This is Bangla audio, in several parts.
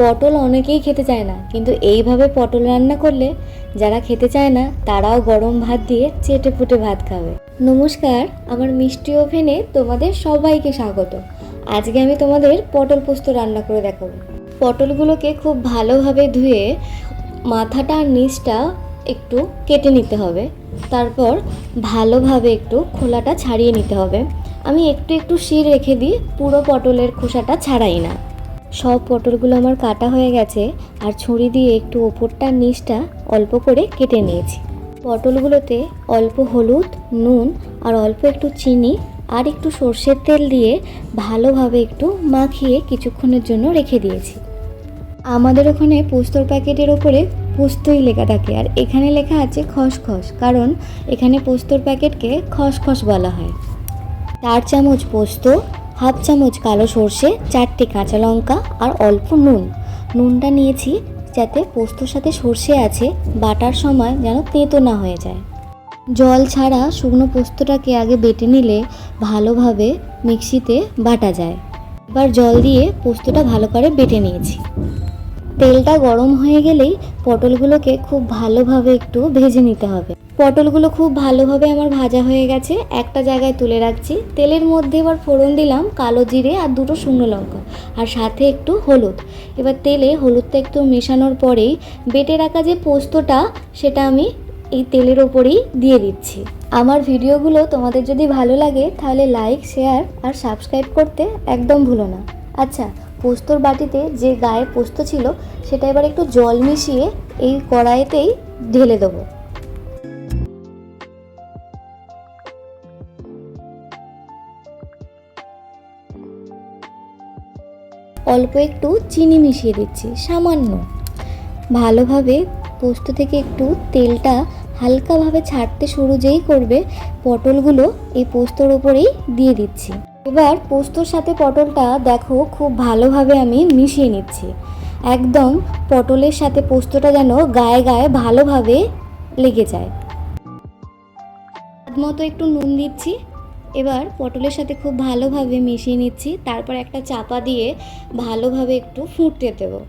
পটল অনেকেই খেতে চায় না, কিন্তু এইভাবে পটল রান্না করলে যারা খেতে চায় না, তারাও গরম ভাত দিয়ে চেটে পুটে ভাত খাবে। নমস্কার, আমার মিষ্টি ওভেনে তোমাদের সবাইকে স্বাগত। আজকে আমি তোমাদের পটল পোস্ত রান্না করে দেখাবো। পটলগুলোকে খুব ভালোভাবে ধুয়ে মাথাটা আর নিচটা একটু কেটে নিতে হবে। তারপর ভালোভাবে একটু খোলাটা ছাড়িয়ে নিতে হবে। আমি একটু একটু শির রেখে দিই পুরো পটলের খোসাটা ছাড়াই না। সব পটলগুলো আমার কাটা হয়ে গেছে আর ছুরি দিয়ে একটু ওপরটার নিচটা অল্প করে কেটে নিয়েছি। পটলগুলোতে অল্প হলুদ, নুন আর অল্প একটু চিনি আর একটু সর্ষের তেল দিয়ে ভালোভাবে একটু মাখিয়ে কিছুক্ষণের জন্য রেখে দিয়েছি। আমাদের ওখানে পোস্তর প্যাকেটের ওপরে পোস্তই লেখা থাকে আর এখানে লেখা আছে খসখস কারণ এখানে পোস্তর প্যাকেটকে খসখস বলা হয়। চার চামচ পোস্ত হাফ চামচ কালো সর্ষে, চারটে কাঁচা লঙ্কা আর অল্প নুন। নুনটা নিয়েছি যাতে পোস্তর সাথে সর্ষে আছে, বাটার সময় যেন তেঁতো না হয়ে যায়। জল ছাড়া শুকনো পোস্তটাকে আগে বেটে নিলে ভালোভাবে মিক্সিতে বাটা যায়। এবার জল দিয়ে পোস্তটা ভালো করে বেটে নিয়েছি। তেলটা গরম হয়ে গেলেই পটলগুলোকে খুব ভালোভাবে একটু ভেজে নিতে হবে। পটলগুলো খুব ভালোভাবে আমার ভাজা হয়ে গেছে। একটা জায়গায় তুলে রাখছি। তেলের মধ্যে এবার ফোড়ন দিলাম কালো জিরে আর দুটো শুকনো লঙ্কা আর সাথে একটু হলুদ। এবার তেলে হলুদটা একটু মেশানোর পরেই বেটে রাখা যে পোস্তটা, সেটা আমি এই তেলের ওপরেই দিয়ে দিচ্ছি। আমার ভিডিওগুলো তোমাদের যদি ভালো লাগে, তাহলে লাইক, শেয়ার আর সাবস্ক্রাইব করতে একদম ভুলো না। আচ্ছা পোস্তর বাটিতে যে গায়ে পোস্ত ছিল, সেটা এবার একটু জল মিশিয়ে এই কড়াইতেই ঢেলে দেবো। অল্প একটু চিনি মিশিয়ে দিচ্ছি, সামান্য। ভালোভাবে পোস্ত থেকে একটু তেলটা হালকাভাবে ছাড়তে শুরু যেই করবে, পটলগুলো এই পোস্তর ওপরেই দিয়ে দিচ্ছি। এবার পোস্তর সাথে পটলটা দেখো খুব ভালোভাবে আমি মিশিয়ে নিচ্ছি। একদম পটলের সাথে পোস্তটা যেন গায়ে গায়ে ভালোভাবে লেগে যায়। মতো একটু নুন দিচ্ছি। এবার পটলের সাথে খুব ভালোভাবে মিশিয়ে নিচ্ছি। তারপর একটা চাপা দিয়ে ভালোভাবে একটু ফুটতে দেবো।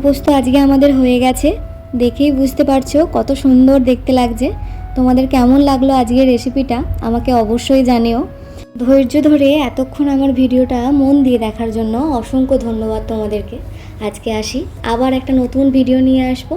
পোস্ত আজকে আমাদের হয়ে গেছে। দেখেই বুঝতে পারছ কত সুন্দর দেখতে লাগছে। তোমাদের কেমন লাগল আজকের রেসিপিটা আমাকে অবশ্যই জানিও। ধৈর্য ধরে এতক্ষণ আমার ভিডিওটা মন দিয়ে দেখার জন্য অসংখ্য ধন্যবাদ তোমাদেরকে। আজকে আসি। আবার একটা নতুন ভিডিও নিয়ে আসব।